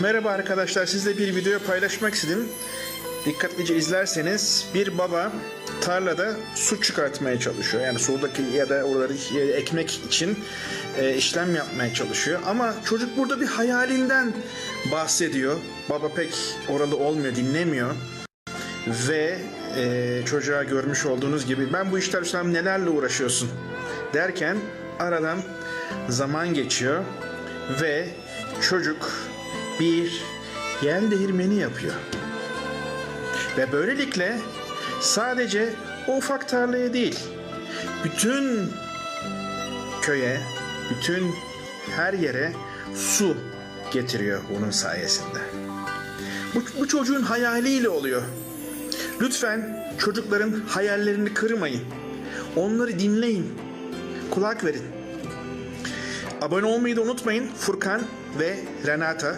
Merhaba arkadaşlar, sizle bir video paylaşmak istedim. Dikkatlice izlerseniz bir baba tarlada su çıkartmaya çalışıyor. Yani sudaki ya da oraları ekmek için e, işlem yapmaya çalışıyor. Ama çocuk burada bir hayalinden bahsediyor. Baba pek oralı olmuyor, dinlemiyor. Ve e, çocuğa görmüş olduğunuz gibi ben bu işler üstlendim nelerle uğraşıyorsun derken aradan zaman geçiyor ve çocuk bir yel değirmeni yapıyor. Ve böylelikle sadece o ufak tarlaya değil, bütün köye, bütün her yere su getiriyor bunun sayesinde. Bu, bu çocuğun hayaliyle oluyor. Lütfen çocukların hayallerini kırmayın. Onları dinleyin. Kulak verin. Abone olmayı da unutmayın. Furkan ve Renata